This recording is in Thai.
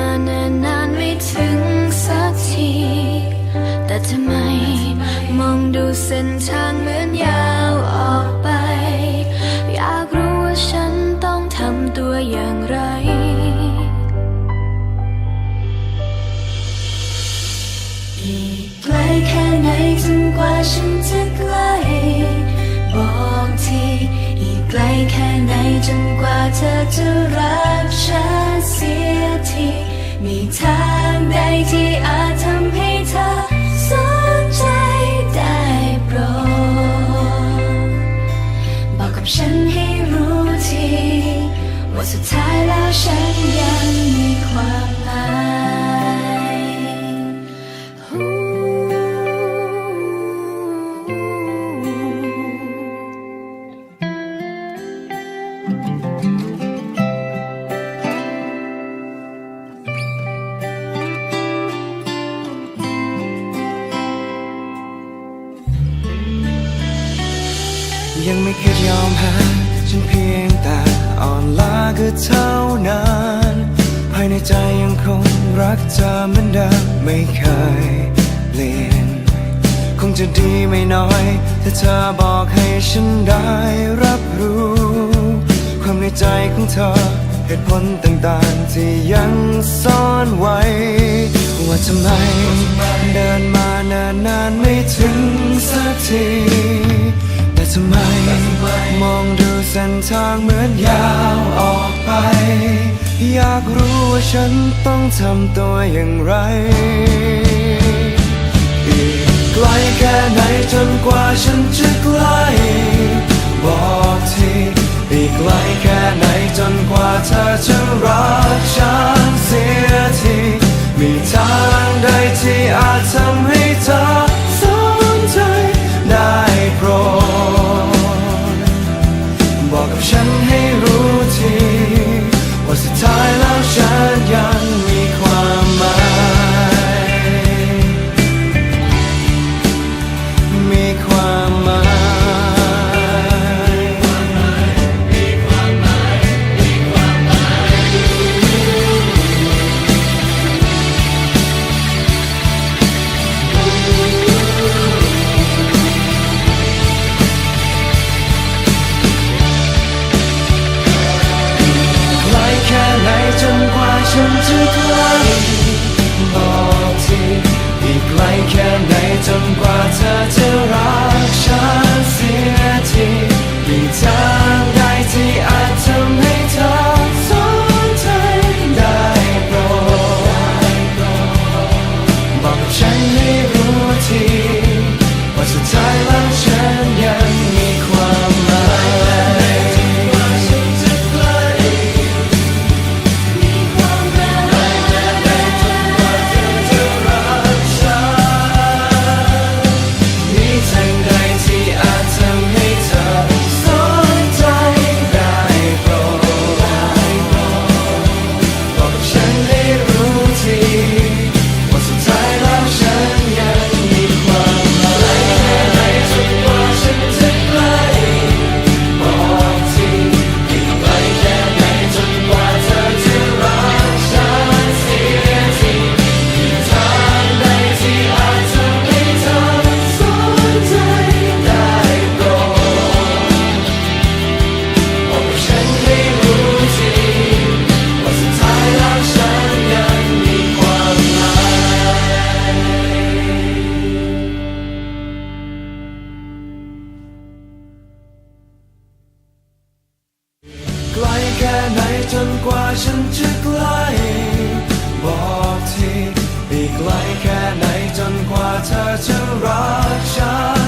า แต่ทำไม มองดูเส้นทางเหมือนยาวออกไป อยากรู้ว่าฉันต้องทำตัวอย่างไร อีกไกลแค่ไหนจนกว่าฉันจะใกล้บอกที อีกไกลแค่ไหนจนกว่าเธอจะรัก สุดท้ายแล้วฉันยังมีความหมายยังไม่เคยยอมแพ้ฉันเพียง เท่านั้นภายในใจยังคงรักเธอเหมือนเดิมไม่เคยเปลี่ยน คงจะดีไม่น้อยถ้าเธอบอกให้ฉันได้รับรู้ ความในใจของเธอเหตุผลต่างๆที่ยังซ่อนไว้ ว่าทำไมเดินมาเนินนานไม่ถึงสักที ทำไม มองดูเส้นทางเหมือนยาวออกไป อยากรู้ว่าฉันต้องทำตัวอย่างไร อีกไกลแค่ไหนจนกว่าฉันจะใกล้บอก จะไกล บอกทีอีกไกลแค่ไหนจนกว่าเธอจะรักฉัน